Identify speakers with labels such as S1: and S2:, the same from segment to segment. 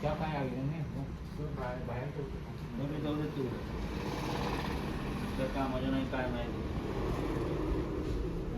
S1: त्या काय आले नाही बाहेर बाहेर
S2: मी जाऊ दे तू. त्या कामाच्या नाही काय नाही बॉक्स कशाला आहे
S1: हिरो नागपूर
S2: त्याच्या पाठीमागे एवढं चालतं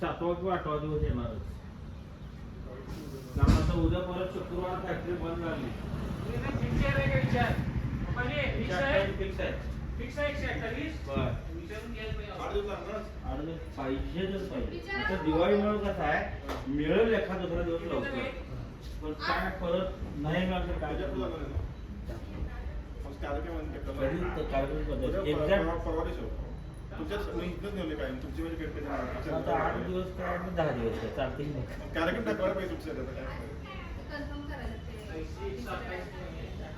S2: सातवा किंवा आठवा दिवस येणारच कारण आता उद्या परत शुक्रवार फॅक्टरी बंद झाली.
S1: फिक्स आहे फिक्स आहे एकशे अठ्ठावीस पाहिजे
S2: तर पाहिजे आता दिवाळीमुळे कसं आहे मिळेल एखादा दुसरा दिवस लवकर पण काय परत नाही मिळालं तर काय करणार? कधी तर कार्यक्रम पद्धत एक्झॅक्ट आता आठ दिवस काय आणि दहा दिवस काय
S3: कार्यक्रम पाहिजे तुमच्या
S1: नाही,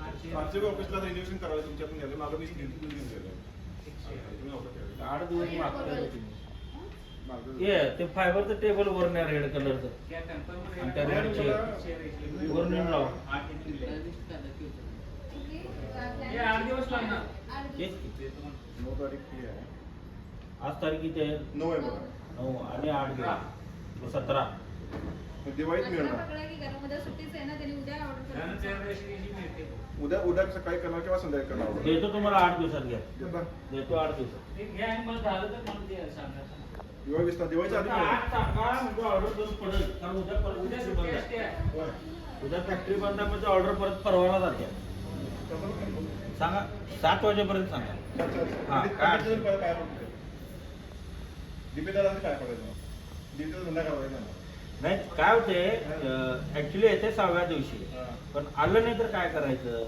S1: आठशे
S3: आमच्या ऑफिसला रिन्युएशन करायला तुमच्याकडून गेलं मागं मी स्क्रीन घेऊन गेलो. तुम्ही ऑफिस केलं.
S2: आठ दिवस मागच्या होती
S3: मागं-
S2: ये ते फायबरचं टेबल वर नाही रेड कलरचं
S1: त्या
S2: वर नेऊन लाव
S1: आठ दिवस लागणार.
S2: तेच की.
S1: ते तुम्हाला-
S3: नऊ तारीख ही आहे
S2: आज तारीख किती आहे?
S3: नऊ आहे बघा
S2: नऊ आणि आठ दिवस. सतरा.
S3: दिवाळीत मिळणार. उद्या उद्या सकाळी करणार किंवा संध्याकाळी करणार
S2: देतो तुम्हाला आठ दिवसात घ्या. देतो. आठ दिवसात.
S3: दिवाळी तारखे- दिवाळीच्या आधी
S2: म्हणजे ऑर्डर करून पडेल. कारण उद्या परत
S1: उद्या सुट्टी असते.
S3: होय.
S2: उद्या फॅक्टरी बंद आहे म्हणजे ऑर्डर परत परवाला जाते. सांगा. सात वाजेपर्यंत सांगा. हा, काय
S3: काय धंदा करायचा.
S2: नाही काय होते ऍक्च्युली येते सहाव्या दिवशी. पण आलं नाही तर काय करायचं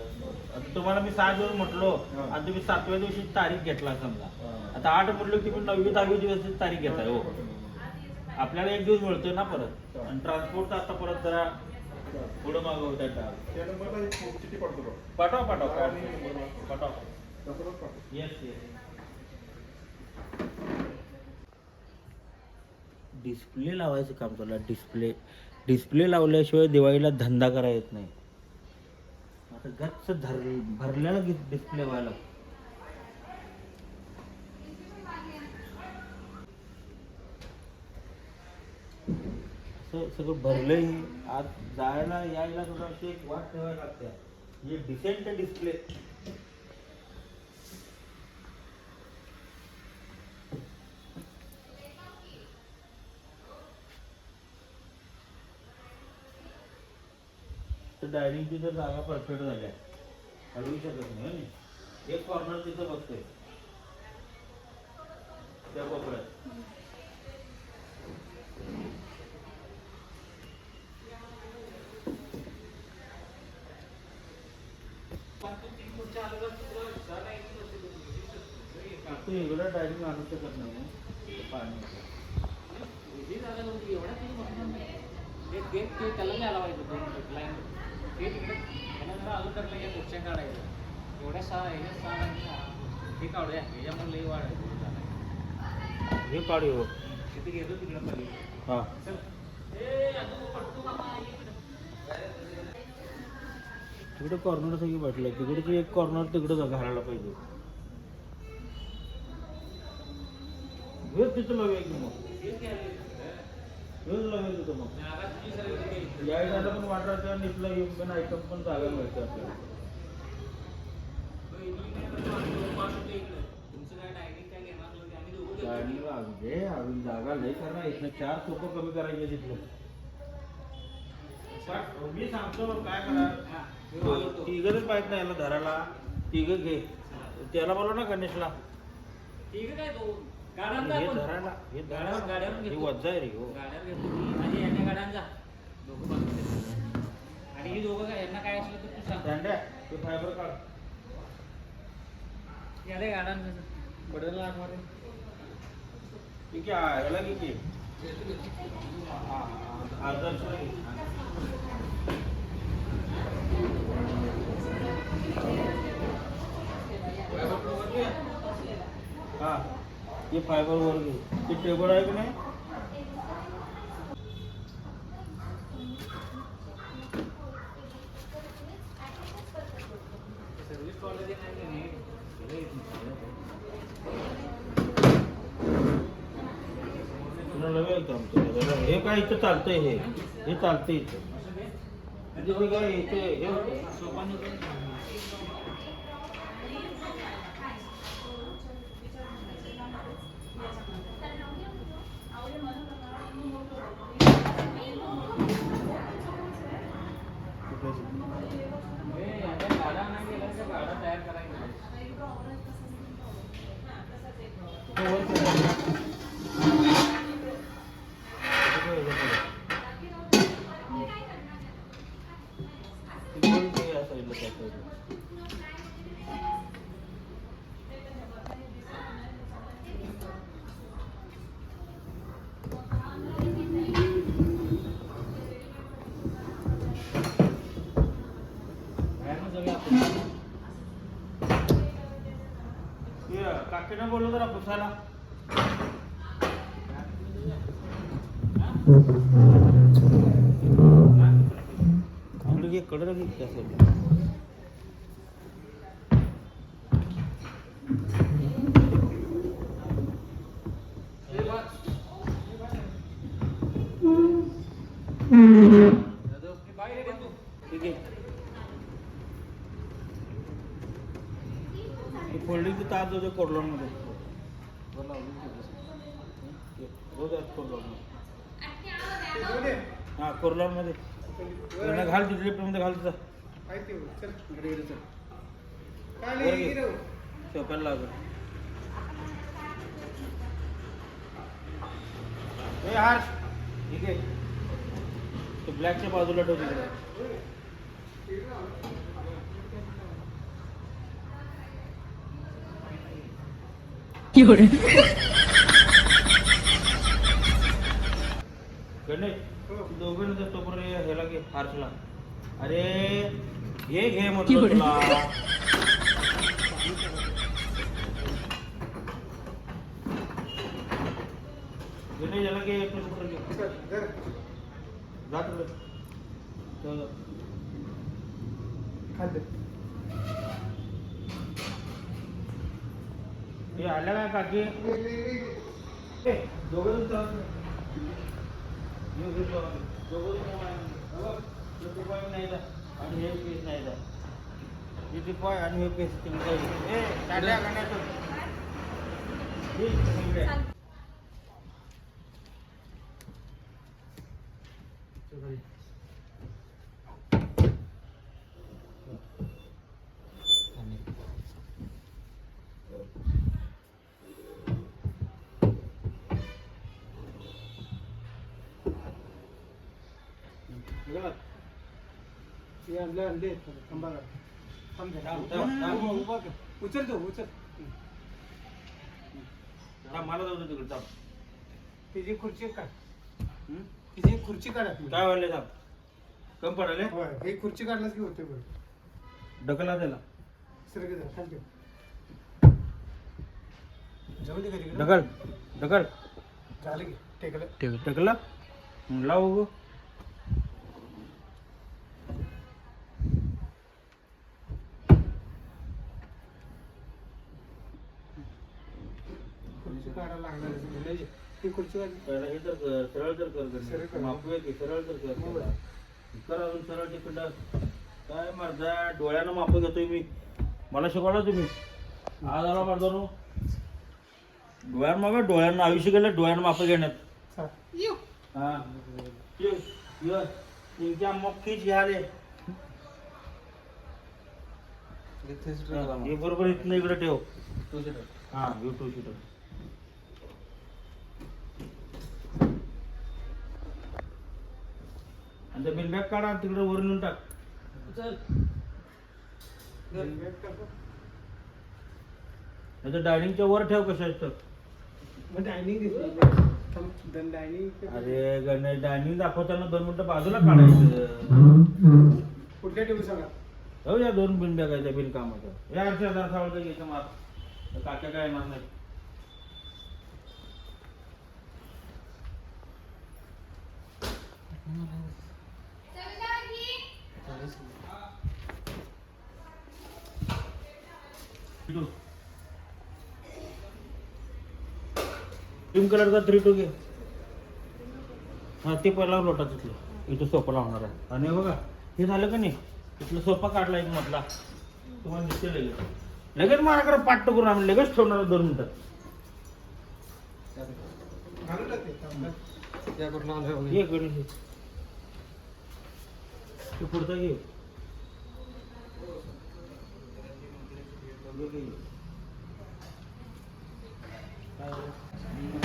S2: आता तुम्हाला मी सहा दिवस म्हटलो. आणि तुम्ही सातव्या दिवशी तारीख घेतला समजा. आता आठ म्हटलं की तुम्ही नववी दहावी दिवस तारीख घेताय हो आपल्याला एक दिवस मिळतोय ना परत आणि ट्रान्सपोर्ट आता परत जरा पुढं मागं होत आहे
S3: त्या नंबरला एक चिठ्ठी पाठवतो बघ.
S2: पाठवा पाठवा पाठव. येस येस डिस्प्ले लावायचं काम चाललं. डिस्प्ले डिस्प्ले लावल्याशिवाय दिवाळीला धंदा करा येत नाही. आता गच्च धर भरलेला डिस्प्ले व्हायला. असं सगळं भरलंही आज जायला यायला सुद्धा एक वाट ठेवायला लागते. हे डिसेंट डिस्प्ले डायनिंगची तर जागा परफेक्ट झाली आहे. हलवू शकत नाही एक कॉर्नर तिथं बघतोय. त्या कोपऱ्यात.
S1: पण तू
S2: डायनिंग आणू शकत नाही पाणी.
S1: झालं एवढ्या ते गेट ते त्याला नाही आला पाहिजे लाईन खुर्च्या काढायच्या एवढ्या सहा हे सहा. हे काढूया. ह्याच्यामुळे लई वाढ आहे.
S2: हे काढू हो.
S1: तिथे घेतो तिकडे पली
S2: हा.
S1: चल. ए अजून पडतो बाबा इकडे.
S2: तिकडे कॉर्नर सगळी म्हटलं तिकडची एक कॉर्नर तिकडे घालायला पाहिजे. हेच तिथं लावूया की मग? हेच लावूया तिथं मग. पण वाटायचं आणि इथलं आयटम पण जागा मिळते आपल्याला. अजून जागा लई करणार इथनं चार सोपं कमी करायचे तिथलं. मी सांगतो काय करा
S1: वाजवतो.
S2: तिघच पाहिजे ना याला धरायला. तिघ घे. त्याला बोलव ना गणेशला.
S1: आहे काय दोन? गाड्यांचा
S2: हे
S1: आपण
S2: धरायला हे
S1: गाड्या-
S2: धरायला
S1: गाड्यावर
S2: हे
S1: घेतो.
S2: वज्जा आहे रे हो.
S1: गाड्यावर घेतो मी. आणि यांच्या गाड्यांचा दोघं बाजूला आणि ही दोघं काय यांना काय असलं तर तू सांग.
S2: दांड्या ते फायबर काढ.
S1: याला गाड्यांचं पडेल ना आतमध्ये.
S2: ठीक आहे हा, हा, घे. हा. ते फायबर वर घे ते टेबल आहे की नाही
S1: सर्व्हिस कॉलेज नाही का नाही त्याला येत नाही.
S2: तुला नव्हे का आमच्या हे काय इथं चालतंय हे हे चालतंय इथं
S1: असं दे.
S2: म्हणजे हे काय इथे हे
S1: सोपान होतं. हे आहे रे जरा
S2: ठीक आहे फोल्डिंगचं तार जो कोरलॉनमध्ये रोज आहे कोरलॉनमध्ये हां कोरलॉनमध्ये त्यांना घाल घाल तिथं वर घे. शोकायला लागल हे हर्ष. ठीक आहे. ते ब्लॅकच्या बाजूला ठेव तिकडे. गणेश. दोघं नंतर तोपर्यंत ह्याला घे हार्सला अरे घे घे म्हटलं तुला. याला घे एक स्कूटर घे. जा तिकडे चल. हे आल्या काय काकी? दोघं आणि हे पीस नाही जा. हे टिपाय आणि हे पीस तुम्ही थांब, थांब, थांब.
S4: उचल तो उचल
S2: थांब, मला जाऊ दे तिकडे थांब.
S4: तिची खुर्ची काढ? तिची खुर्ची काढ.
S2: काय वाढले थांब कम पडाले
S4: होय हे खुर्ची काढलास की होते बरं
S2: ढकला त्याला
S4: सर की जरा, खाली ठेव. जाऊ दे का तिकडं?
S2: ढकल ढकल
S4: झालं की टेकलं
S2: ढकला लाव गो
S4: खुर्ची काढायला लागणार आहे. ती खुर्ची
S2: पहिला हे तर कर, सरळ तर
S4: सरळ
S2: कर.
S4: कर.
S2: मापूया की सरळ तर कर.
S4: हो.
S2: कर अजून सरळ तिकडं. काय मर्दा डोळ्यानं माप घेतोय मी. मला शिकवला तुम्ही? आज आला मर्दा नो. डोळ्यानं मागा डोळ्यानं आयुष्य गेलं डोळ्यानं माप घेण्यात.
S4: चल.
S2: हा. ये, ये. तुमच्या मक्कीच घ्याले. हे बरोबर इथनं इकडे ठेव. हा यू टू सीटर. आणि त्या बिनबॅग काढा आणि तिकडे वर नेऊन टाक.
S1: चल.
S2: नाही डायनिंगच्या वर ठेव कशा
S4: मग डायनिंग डायनिंग
S2: अरे गणेश डायनिंग दाखवताना दोन मिनिटं बाजूला काढायचं.
S4: कुठल्या टेबल सांगा?
S2: हो या दोन बिन बॅगायच्या बिन कामाचं या आठशे हजार सावळचं घ्यायचं मार. तर काका काय येणार नाही क्रीम कलरचा थ्री टू घे. हा ते पहिला लोटा तिथलं. इथं सोपा लावणार आहे. आणि बघा हे झालं का नाही? इथलं सोपा काढला एक मधला. तुम्हाला दिसते लगेच. लगेच माझ्याकडे पाठ करून आम्ही लगेच ठेवणार दोन मिनिटात
S4: ये
S2: घे पुढचा घे.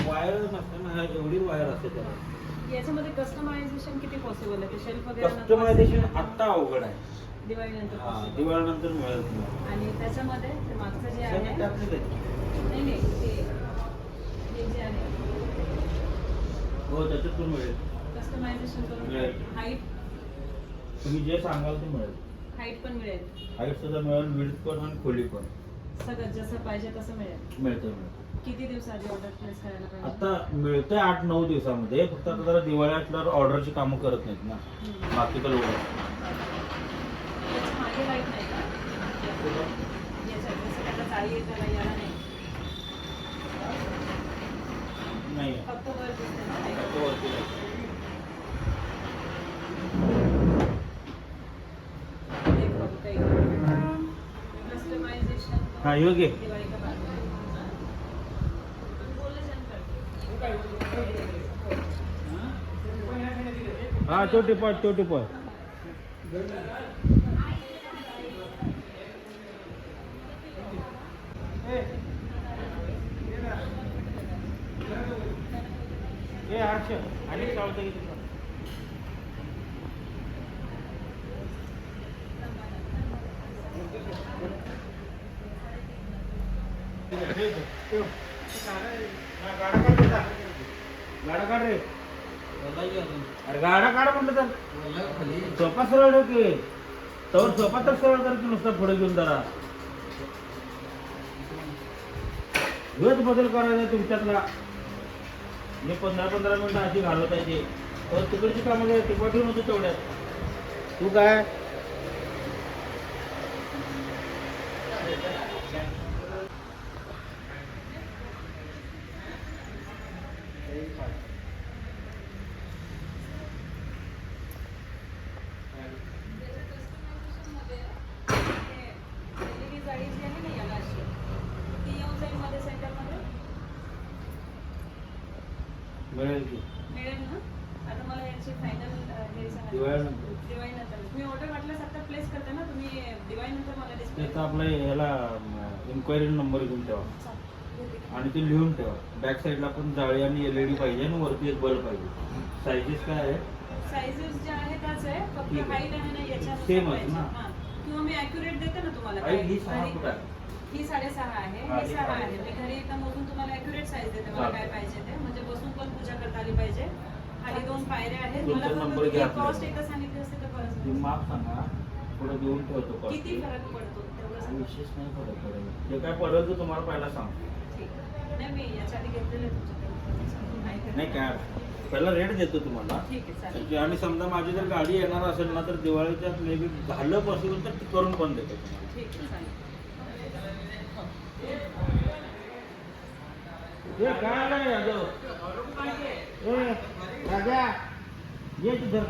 S2: वायर नसते ना एवढी वायर असते त्याला.
S5: याच्यामध्ये कस्टमायझेशन किती पॉसिबल आहे? ते शेल्फ वगैरे
S2: कस्टमायझेशन आत्ता अवघड आहे.
S5: दिवाळीनंतर
S2: हा,
S5: possible.
S2: दिवाळीनंतर मिळेल तुम्हाला.
S5: आणि त्याच्यामध्ये ते मागचं जे आहे. नाही नाही ते हे जे आहे.
S2: हो त्याच्यातून मिळेल.
S5: कस्टमायझेशन करून
S2: मिळेल.
S5: हाईट
S2: तुम्ही जे सांगाल ते मिळेल.
S5: हाईट पण मिळेल.
S2: हाईट सुद्धा मिळेल विड्थ पण आणि खोली पण.
S5: सगळं जसं पाहिजे तसं मिळेल.
S2: मिळतं मिळतं.
S5: किती दिवसाआधी ऑर्डर प्लेस करायला पाहिजे?
S2: आता मिळतंय आठ नऊ दिवसामध्ये फक्त आता जरा दिवाळी असल्यावर ऑर्डरची कामं करत नाहीत ना.
S5: हम्म.
S2: बाकी तर लोक
S5: त्याच्यामागे लाइट नाही का? याच्यात जसं त्याला जाळी आहे त्याला याला नाही.
S2: नाही.
S5: फक्त वर दिसते ना light.
S2: फक्त वरती नाही.
S5: देख बाबू काही. कस्टमायझेशन
S2: हा योग्य.
S5: दिवाळी का बाद बोलले
S2: हा छोटी पाय छोटी पाय ए हर्ष आणि चालतं की तुझं? हा, गाडा काढ रे. अरे गाडा काढ म्हटलं तर. सोपा सरळ ठेव की. तर सोपा तर सरळ कर की नुसता पुढे घेऊन जरा. वेळ बदल करायचा तुमच्यातला. मी पंधरा पंधरा मिनिटं अशी घालवतायची तर तिकडची कामं काय? टिपा पाठवून होतो तेवढ्यात. तू काय
S5: LED जाळी जी आहे ना याला अशी ती येऊन जाईल मध्ये सेंटरमध्ये
S2: मिळेल की
S5: मिळेल ना आता मला याची फायनल हे सांगा
S2: दिवाळीनंतर
S5: दिवाळीनंतर तुम्ही ऑर्डर वाटल्यास आता प्लेस करता ना तुम्ही दिवाळीनंतर मला डिस्प्ले
S2: त्याचा आपला ह्याला इन्क्वायरी नंबर घेऊन ठेवा आणि ते लिहून ठेवा बॅक साईडला पण जाळी आणि एल ई डी पाहिजे आणि वरती एक बल्ब पाहिजे सायझेस काय आहे
S5: साईजेस आहेत त्याच आहे फक्त
S2: आहे.
S5: हाईट आहे ना
S2: Same च ना?
S5: किंवा मी अॅक्युरेट देते ना तुम्हाला
S2: आई, ही सहा फूट आहे
S5: ही साडेसहा आहे
S2: हा,
S5: ही
S2: ही
S5: सहा
S2: सहा
S5: आहे
S2: आहे.
S5: मी घरी एकदा मोजून तुम्हाला अॅक्युरेट साईज देते मला. काय पाहिजे ते म्हणजे बसून पण पूजा करता आली पाहिजे खाली दोन पायऱ्या आहेत
S2: तुमचा
S5: मला
S2: number घ्या
S5: फक्त कॉस्ट
S2: आपल्याला.
S5: एकदा सांगितली असते तर बरं
S2: ते. माप सांगा देऊन ठेवतो.
S5: किती फरक पडतो.
S2: विशेष नाही फरक पडेल. जे काय पडेल ते तुम्हाला पहिला सांग.
S5: नाही मी याच्या आधी घेतलेलं आहे तुमच्याकडे माहिती आहे.
S2: नाही काय? पहिला रेट देतो तुम्हाला.
S5: ठीक आहे चालेल.
S2: जे आणि समजा माझी जर गाडी येणार असेल ना तर दिवाळीच्या मे बी झालं पॉसिबल तर ते करून पण देतो. तुम्हाला
S5: ठीक आहे चालेल.
S2: हे काय ए राजा ये तिथं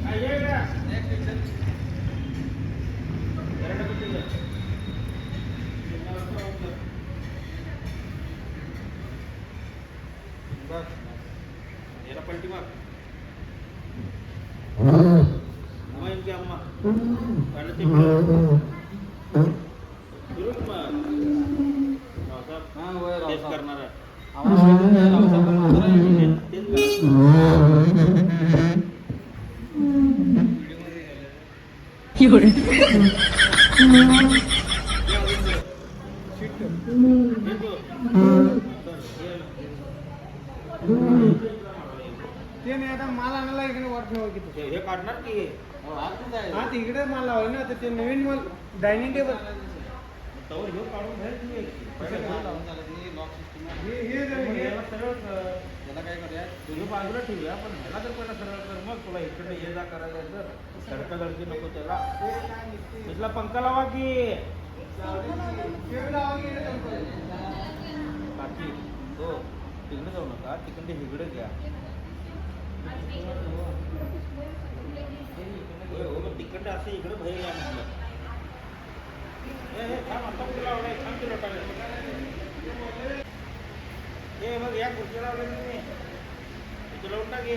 S2: हा, ये इकडं. जरा डबल तिथं. बस याला पलटी मार अम्मा येईल की अम्मा काढलं ते फिरव. फिरव की मग. रावसाहेब, तेच करणार आहे. तेच करणार.
S4: ते नाही आता माल आणायला इकडे वर ठेवा किती
S2: हे हे काढणार की
S4: हा तिकडे माल लावला ना तर ते नवीन माल डायनिंग टेबल
S2: ह्यो काढून घ्या.
S4: हे हे जर-
S2: ह्याला काय करूया? तुझ्या बाजूला ठेवूया पण ह्याला जर पहिला सरळ कर मग तुला इकडे ये जा करायचं तर धडका धडकी नको त्याला. तिथला पंखा लावा की. बाकी हो तिकडे जाऊ नका तिकडे हिकडे घ्या. हो, हो मग तिकडे असं इकडे बाहेर या म्हटलं ए, ए, थांब, आता कुठे लावलाय? थांब की लोटाले. ए, मग या खुर्ची लावली मी इथे लावून टाक हे.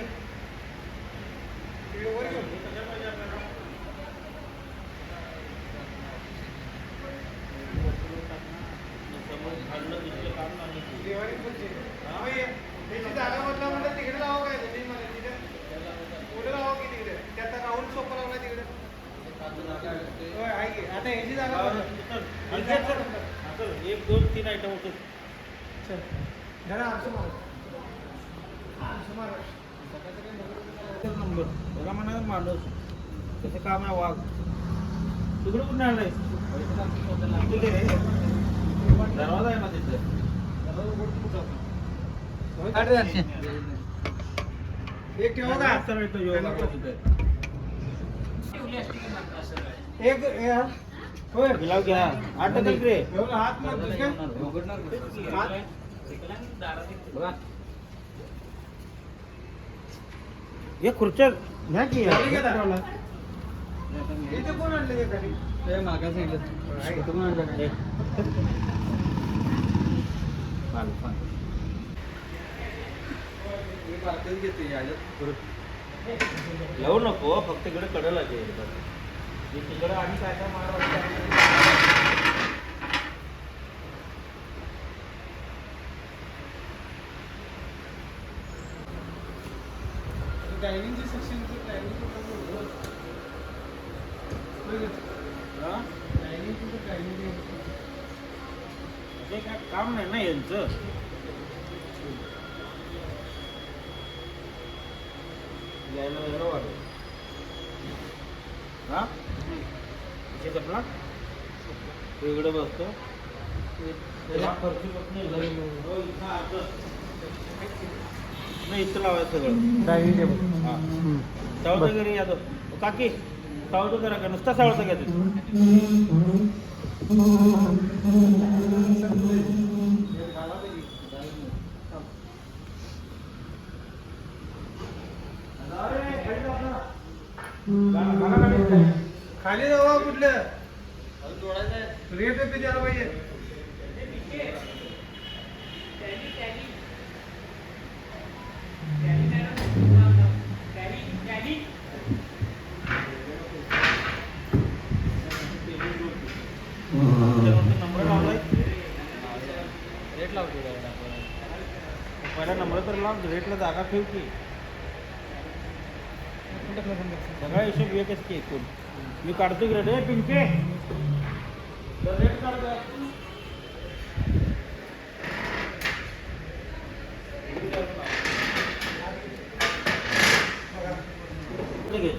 S4: हे वर घेऊन.
S2: हे कशा पाहिजे आपल्याला? समोर खाल्लं तिथलं काम नाही ते.
S4: दिवाळी पुढची. हा, हे- त्याची जागा बदला म्हणलं तिकडे लावा काय जमीन मध्ये तिकडे पुढे लावा की तिकडे त्यात राहुल सोपा लावला तिकडे होय आहे की आता ह्याची जागा बदला.
S2: आणि घे चल. हा, चल. एक दोन तीन आयटम होतो
S4: चल धरा आरसं मारा. आरसं मारा.
S2: नंबर त्याला म्हणा माणूस त्याचं काम आहे वाघ. तिकडे कुठे आणलंय? तिथे रे. दरवाजा आहे ना तिथे.
S4: एक ठेवा का. होय.
S2: गिलाव घ्या. आठ टक्के रे
S4: एवढं हात
S2: बघा. हे खुर्च्या घ्या की येऊ नको फक्त इकडे कडला घे तिकडे आणि काय काय मारा
S4: डायनिंगची सेक्शनची डायनिंग
S2: हे काय काम नाही ना यांचं यायला वेगळं वाटत हा. हो, असं. नाही इथं लावायचं सगळं
S4: डायनिंग टेबल
S2: हा घरी यादव काकी सावळतं करा का? नुसता घ्या तुम्ही
S4: खाली जावा कुठलं? रेट पे द्यायला पाहिजे.
S1: रेट लावतो आपण?
S2: पहिला नंबर तर लाव रेटला जागा ठेव की. सगळा हिशोब एकच की एकूण. मी काढतो की रेट. पिंके. रेट काढतो घे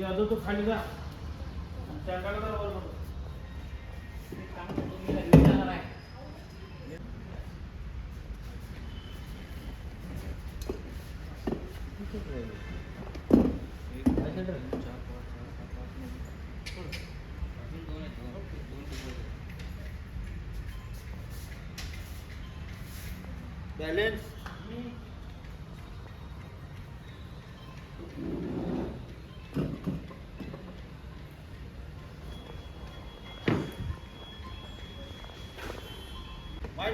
S2: यादव तू खाली जा. आणि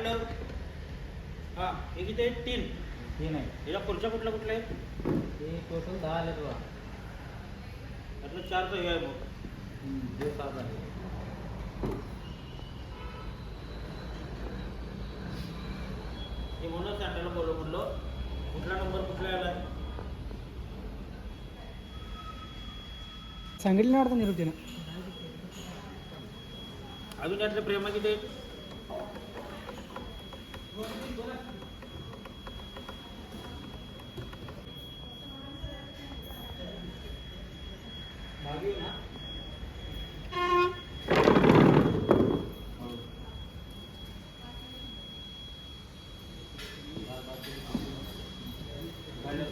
S2: वाढलं हा हे किती आहे तीन.
S1: तीन आहे
S2: याला खुर्च्या कुठल्या कुठल्या आहेत?
S1: ते टोटल दहा आले बघा.
S2: त्यातलं चार तर हे आहे मग
S1: जे सात आहे.
S2: हे म्हणूनच सँडरला बोललो म्हणलो कुठला नंबर कुठला आला
S4: सांगितलं ना वाटतं निरुतीनं
S2: अजून यातले प्रेमा किती आहेत?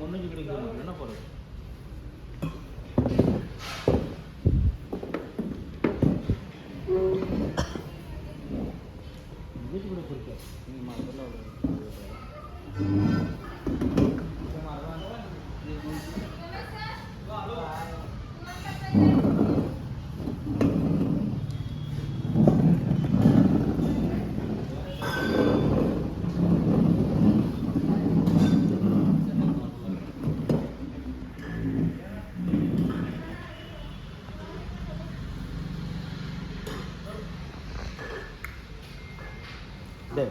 S2: म्हणून इकडे घेऊन आलो ना परत म्हणजे तिकडे खुर्च्या मी मार्ग लावलं दे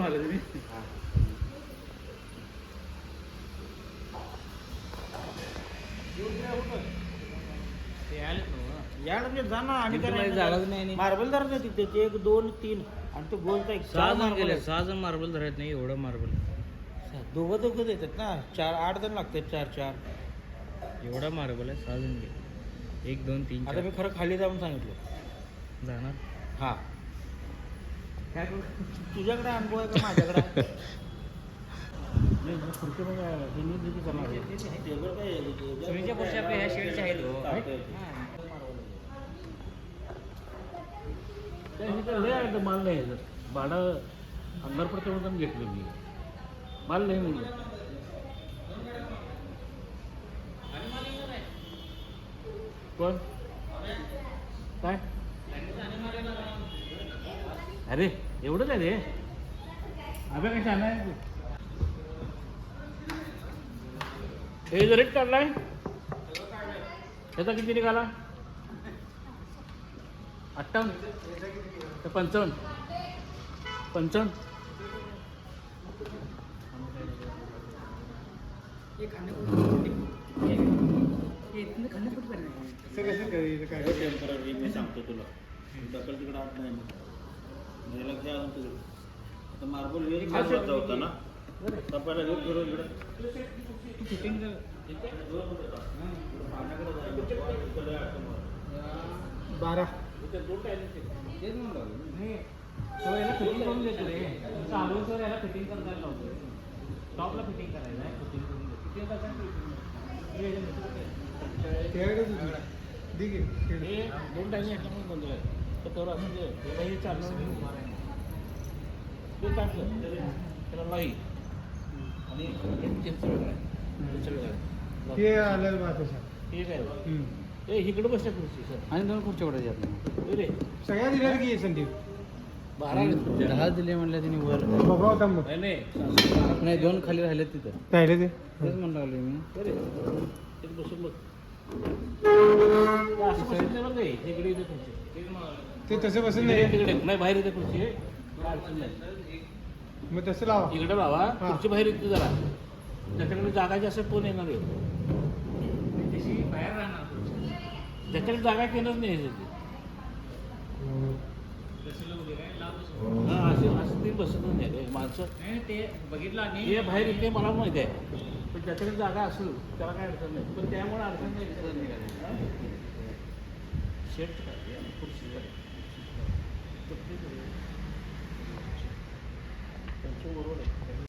S1: आले तुम्ही? ना
S2: या म्हणजे
S1: नाही
S2: मार्बल धरत नाही तिथे ते एक दोन तीन. आणि तो गोलचा एक
S1: सहा जण
S2: मार्बल
S1: गेले. सहा जण मार्बल धरत नाही एवढं मार्बल
S2: दोघं दोघं देतात ना. चार आठ जण लागतात चार चार.
S1: एवढा मार्बल आहे सहा जण गेले एक दोन तीन
S2: आता मी खरं खाली जाऊन सांगितलं.
S1: जाणार?
S2: हा. तुझ्याकडे अनुभव आहे का माझ्याकडे? खुर्ची मग हे. टेबल काय
S1: सुनीच्या आपल्या ह्या शेडच्या आहेत हो.
S2: माल नाही आहे. सर. भाडं अंधार पडते म्हणून घेतलं मी. माल नाही म्हणजे. कोण? काय? अरे एवढंच आहे रे. अभ्या काय छान हे जो रेट काढलाय? त्याचा किती निघाला? अठ्ठावन्न. ते पंचावन्न? मी सांगतो तुला. दखल तिकडे आत नाही गेला आता मार्बल वेळ होता ना. तपायला घेऊन फिरून इकडे. फिटिंग
S4: बारा
S1: याला फिटिंग करून देतो रे. चालू तर याला फिटिंग करायला लावतो टॉपला फिटिंग करायला आहे फिटिंग
S4: होती. खेळ.
S2: हे दोन याच्यामुळे बंद आहे तर तेवढं त्याला हे चालणार ते टाकलं त्याला आणि हे वेगळं आहे त्यांचं वेगळं आहे.
S4: ते आलं बा तसं
S2: ठीक आहे. ते इकडे बसल्या खुर्ची सर
S1: आणि दोन खुर्च्या
S2: रे
S4: सगळ्या दिल्यात की संदीप.
S6: दहा दिले म्हणलं त्यांनी वर.
S4: बघा होता मग.
S7: नाही नाही. सासू-
S6: नाही दोन खाली राहिले तिथं.
S4: राहिले ते.
S6: तेच म्हणून लागले मी.
S7: बरे. इथे बसून बघ. ते असं बसत नाही बरं का हे. इकडे इथे खुर्ची.
S4: ते तसे बसून
S7: तिकडे
S4: नाही
S7: तिकडे. नाही बाहेर येते खुर्ची. अडचण नाही.
S4: मग तसं लावा.
S7: इकडे लावा.
S4: हा.
S7: खुर्ची बाहेर येते जरा. ज्याच्याकडे जागा जास्त कोण येणार आहे? त्याची बाहेर राहणार. ज्याच्याकडे जागा केलंच नाही आहे त्याची. हा, असे असं ते बसतच नाही रे. माणसं. ते बघितलं आणि हे बाहेर येते मला माहिती आहे. पण ज्याच्याकडे जागा असेल त्याला काय अडचण नाही. पण त्यामुळे अडचण नाही दिसत निघाली. शेट खुर्ची त्यांचं बरोबर आहे.